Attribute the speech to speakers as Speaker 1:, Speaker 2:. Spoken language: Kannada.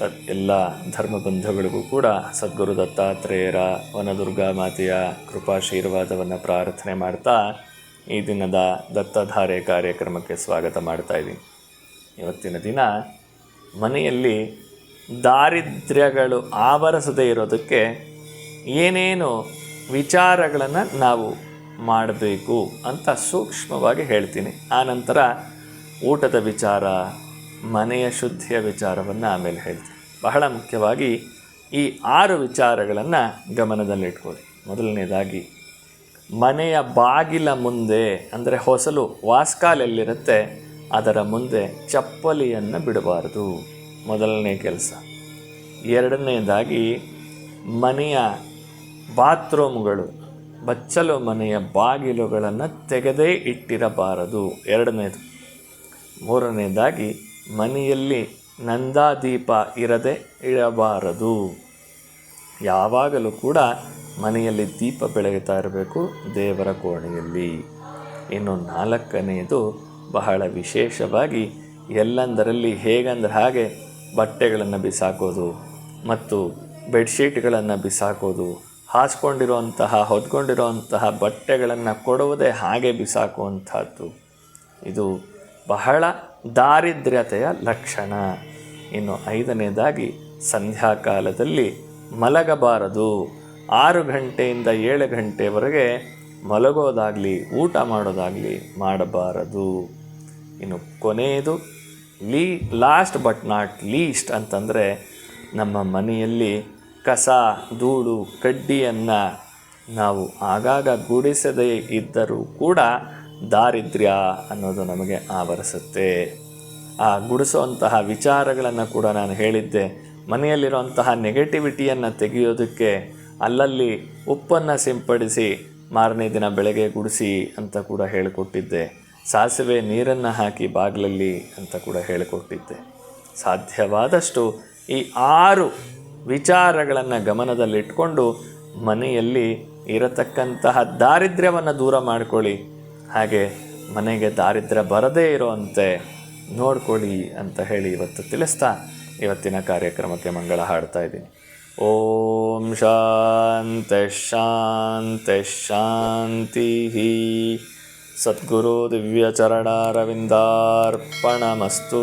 Speaker 1: ಸದ್ ಎಲ್ಲ ಧರ್ಮಬಂಧುಗಳಿಗೂ ಕೂಡ ಸದ್ಗುರು ದತ್ತಾತ್ರೇಯರ ವನದುರ್ಗಾ ಮಾತೆಯ ಕೃಪಾಶೀರ್ವಾದವನ್ನು ಪ್ರಾರ್ಥನೆ ಮಾಡ್ತಾ ಈ ದಿನದ ದತ್ತಧಾರೆ ಕಾರ್ಯಕ್ರಮಕ್ಕೆ ಸ್ವಾಗತ ಮಾಡ್ತಾ ಇದ್ದೀನಿ. ಇವತ್ತಿನ ದಿನ ಮನೆಯಲ್ಲಿ ದಾರಿದ್ರ್ಯಗಳು ಆವರಿಸದೇ ಇರೋದಕ್ಕೆ ಏನೇನು ವಿಚಾರಗಳನ್ನು ನಾವು ಮಾಡಬೇಕು ಅಂತ ಸೂಕ್ಷ್ಮವಾಗಿ ಹೇಳ್ತೀನಿ. ಆನಂತರ ಊಟದ ವಿಚಾರ ಮನೆಯ ಶುದ್ಧಿಯ ವಿಚಾರವನ್ನು ಆಮೇಲೆ ಹೇಳ್ತೀನಿ. ಬಹಳ ಮುಖ್ಯವಾಗಿ ಈ ಆರು ವಿಚಾರಗಳನ್ನು ಗಮನದಲ್ಲಿಟ್ಕೊಳ್ಳಿ. ಮೊದಲನೇದಾಗಿ, ಮನೆಯ ಬಾಗಿಲ ಮುಂದೆ, ಅಂದರೆ ಹೊಸಲು ವಾಸ್ಕಾಲೆಲ್ಲಿರುತ್ತೆ, ಅದರ ಮುಂದೆ ಚಪ್ಪಲಿಯನ್ನು ಬಿಡಬಾರದು. ಮೊದಲನೇ ಕೆಲಸ. ಎರಡನೇದಾಗಿ, ಮನೆಯ ಬಾತ್ರೂಮ್ಗಳು, ಬಚ್ಚಲು ಮನೆಯ ಬಾಗಿಲುಗಳನ್ನು ತೆಗೆದೇ ಇಟ್ಟಿರಬಾರದು. ಎರಡನೇದು. ಮೂರನೇದಾಗಿ ಮನೆಯಲ್ಲಿ ನಂದಾದೀಪ ಇರದೆ ಇರಬಾರದು. ಯಾವಾಗಲೂ ಕೂಡ ಮನೆಯಲ್ಲಿ ದೀಪ ಬೆಳಗುತ್ತಾ ಇರಬೇಕು ದೇವರ ಕೋಣೆಯಲ್ಲಿ. ಇನ್ನು ನಾಲ್ಕನೆಯದು ಬಹಳ ವಿಶೇಷವಾಗಿ ಎಲ್ಲಂದರಲ್ಲಿ ಹೇಗಂದ್ರೆ ಹಾಗೆ ಬಟ್ಟೆಗಳನ್ನು ಬಿಸಾಕೋದು ಮತ್ತು ಬೆಡ್ಶೀಟ್ಗಳನ್ನು ಬಿಸಾಕೋದು, ಹಾಸ್ಕೊಂಡಿರುವಂತಹ, ಹೊದ್ಕೊಂಡಿರುವಂತಹ ಬಟ್ಟೆಗಳನ್ನು ಕೊಡುವುದೇ ಹಾಗೆ ಬಿಸಾಕುವಂಥದ್ದು. ಇದು ಬಹಳ ದಾರಿದ್ರ್ಯತೆಯ ಲಕ್ಷಣ. ಇನ್ನು ಐದನೇದಾಗಿ, ಸಂಧ್ಯಾಕಾಲದಲ್ಲಿ ಮಲಗಬಾರದು. ಆರು ಗಂಟೆಯಿಂದ ಏಳು ಗಂಟೆವರೆಗೆ ಮಲಗೋದಾಗಲಿ, ಊಟ ಮಾಡೋದಾಗಲಿ ಮಾಡಬಾರದು. ಇನ್ನು ಕೊನೆಯದು, ಲೀ, ಲಾಸ್ಟ್ ಬಟ್ ನಾಟ್ ಲೀಸ್ಟ್ ಅಂತಂದರೆ, ನಮ್ಮ ಮನೆಯಲ್ಲಿ ಕಸ, ಧೂಳು, ಕಡ್ಡಿಯನ್ನು ನಾವು ಆಗಾಗ ಗುಡಿಸದೇ ಇದ್ದರೂ ಕೂಡ ದಾರಿದ್ರ್ಯ ಅನ್ನೋದು ನಮಗೆ ಆವರಿಸುತ್ತೆ. ಆ ಗುಡಿಸುವಂತಹ ವಿಚಾರಗಳನ್ನು ಕೂಡ ನಾನು ಹೇಳಿದ್ದೆ. ಮನೆಯಲ್ಲಿರುವಂತಹ ನೆಗೆಟಿವಿಟಿಯನ್ನು ತೆಗೆಯೋದಕ್ಕೆ ಅಲ್ಲಲ್ಲಿ ಉಪ್ಪನ್ನು ಸಿಂಪಡಿಸಿ ಮಾರನೇ ದಿನ ಬೆಳಗ್ಗೆ ಗುಡಿಸಿ ಅಂತ ಕೂಡ ಹೇಳಿಕೊಟ್ಟಿದ್ದೆ. ಸಾಸಿವೆ ನೀರನ್ನು ಹಾಕಿ ಬಾಗಿಲಲ್ಲಿ ಅಂತ ಕೂಡ ಹೇಳಿಕೊಟ್ಟಿದ್ದೆ. ಸಾಧ್ಯವಾದಷ್ಟು ಈ ಆರು ವಿಚಾರಗಳನ್ನು ಗಮನದಲ್ಲಿಟ್ಕೊಂಡು ಮನೆಯಲ್ಲಿ ಇರತಕ್ಕಂತಹ ದಾರಿದ್ರ್ಯವನ್ನು ದೂರ ಮಾಡಿಕೊಳ್ಳಿ. ಹಾಗೆ ಮನೆಗೆ ದಾರಿದ್ರ ಬರದೇ ಇರುವಂತೆ ನೋಡ್ಕೊಳ್ಳಿ ಅಂತ ಹೇಳಿ ಇವತ್ತು ತಿಳಿಸ್ತಾ ಇವತ್ತಿನ ಕಾರ್ಯಕ್ರಮಕ್ಕೆ ಮಂಗಳ ಹಾಡ್ತಾ ಇದ್ದೀನಿ. ಓಂ ಶಾಂತಿ ಶಾಂತಿ ಶಾಂತಿ ಸದ್ಗುರು ದಿವ್ಯಚರಣಾರವಿಂದಾರ್ಪಣಮಸ್ತು